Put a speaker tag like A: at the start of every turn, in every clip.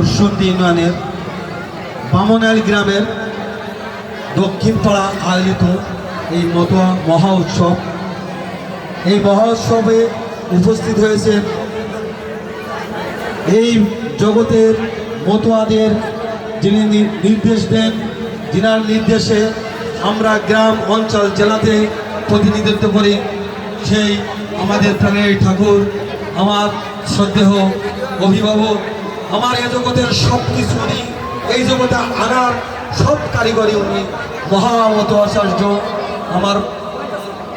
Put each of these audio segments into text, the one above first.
A: সুরসন্দি ইউনিয়নের বামনাল গ্রামের দক্ষিণ পাড়া আয়োজিত এই মতুয়া মহা উৎসব। এই মহা উৎসবে উপস্থিত হয়েছেন এই জগতের মতুয়াদের যিনি নির্দেশ দেন, যিনার নির্দেশে আমরা গ্রাম, অঞ্চল, জেলাতে প্রতিনিধিত্ব করি, সেই আমাদের প্রাণের ঠাকুর, আমার শ্রদ্ধেহ অভিভাবক আমার এ জগতের সব কিছু উনি, এই জগতে আনার সব কারিগরি উনি মহামত আচার্য আমার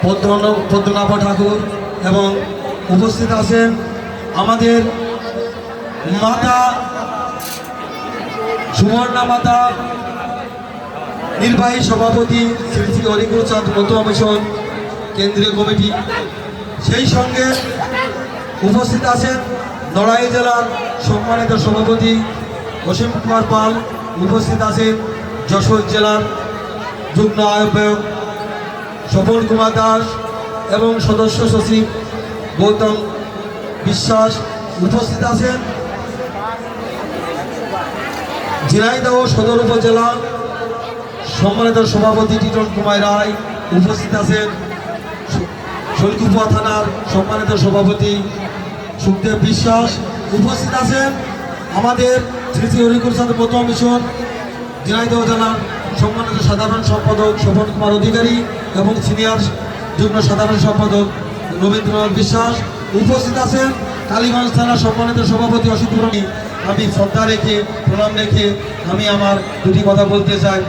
A: পদ্মন- পদ্মনাভ ঠাকুর এবং উপস্থিত আছেন আমাদের মাতা, সুবর্ণা মাতা, নির্বাহী সভাপতি শ্রী শ্রী হরিগুরুচাঁদ মতুয়া মিশন কেন্দ্রীয় কমিটি। সেই সঙ্গে উপস্থিত আছেন নড়াই জেলার সম্মানিত সভাপতি অসীম কুমার পাল উপস্থিত আছেন যশোর জেলার যুগ্ম আহ্বায়ক স্বপন কুমার দাস এবং সদস্য সচিব গৌতম বিশ্বাস উপস্থিত আছেন। ঝিনাইদহ সদর উপজেলা সম্মানিত সভাপতি টিটন কুমার রায় উপস্থিত আছেন। শৈলকুপা থানার সম্মানিত সভাপতি সুখদেব বিশ্বাস উপস্থিত আছেন আমাদের শ্রী শ্রী হরিকুরচাঁদ প্রথম মিশন ঝিনাইদহ জেলার সম্মানিত সাধারণ সম্পাদক শোভন কুমার অধিকারী এবং সিনিয়র যুগ্ম সাধারণ সম্পাদক রবীন্দ্রনাথ বিশ্বাস উপস্থিত আছেন। কালীগঞ্জ থানার সম্মানিত সভাপতি অসিত পুরনী আমি শ্রদ্ধা রেখে, প্রণাম রেখে আমি আমার দুটি কথা বলতে চাই।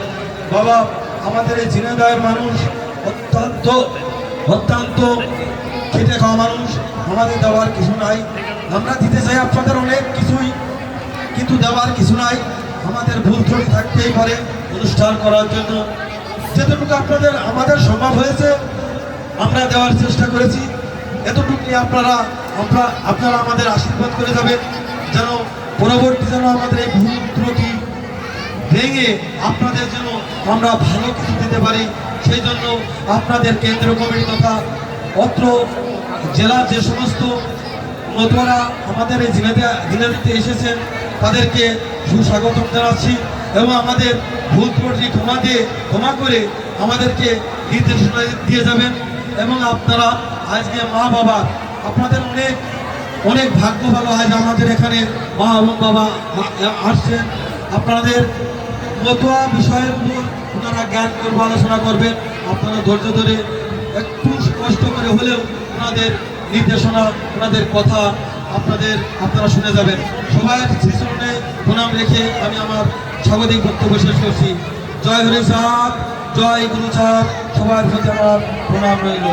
A: বাবা, আমাদের এই ঝিনাইদহের মানুষ অত্যন্ত অত্যন্ত খেটে খাওয়া মানুষ। আমাদের দেওয়ার কিছু নাই। আমরা দিতে চাই আপনাদের অনেক কিছুই, কিন্তু দেওয়ার কিছু নাই। আমাদের ভুল ত্রুটি থাকতেই পারে অনুষ্ঠান করার জন্য। যেটুকু আপনাদের, আমাদের সম্ভব হয়েছে, আমরা দেওয়ার চেষ্টা করেছি। এতটুকু নিয়ে আপনারা, আমরা, আপনারা আমাদের আশীর্বাদ করে যাবেন। যেন পরবর্তী যেন আমাদের এই ভুল ত্রুটি ভেঙে আপনাদের জন্য আমরা ভালো কিছু দিতে পারি, সেই জন্য আপনাদের কেন্দ্র কমিটি তথা অত্র জেলার যে সমস্ত মতুয়ারা আমাদের এই জেলাতে জেলাতে এসেছেন, তাদেরকে সুস্বাগতম জানাচ্ছি এবং আমাদের ভুল ত্রুটি ক্ষমা দিয়ে ক্ষমা করে আমাদেরকে নির্দেশনা দিয়ে যাবেন এবং আপনারা আজকে মা বাবা, আপনাদের অনেক অনেক ভাগ্য ভালো আজ আমাদের এখানে মা এবং বাবা আসছেন। আপনাদের মতোয়া বিষয়ের উপর ওনারা জ্ঞান করব আলোচনা করবেন। আপনারা ধৈর্য ধরে একটু কষ্ট করে হলেও ওনাদের নির্দেশনা ওনাদের কথা, আপনাদের, আপনারা শুনে যাবেন। সবাই শিশুনে প্রণাম রেখে আমি আমার স্বাগতিক বক্তব্য শেষ করছি। জয় হরি সাহ জয় গুরু সাহ সবার প্রতি আমার প্রণাম রইল।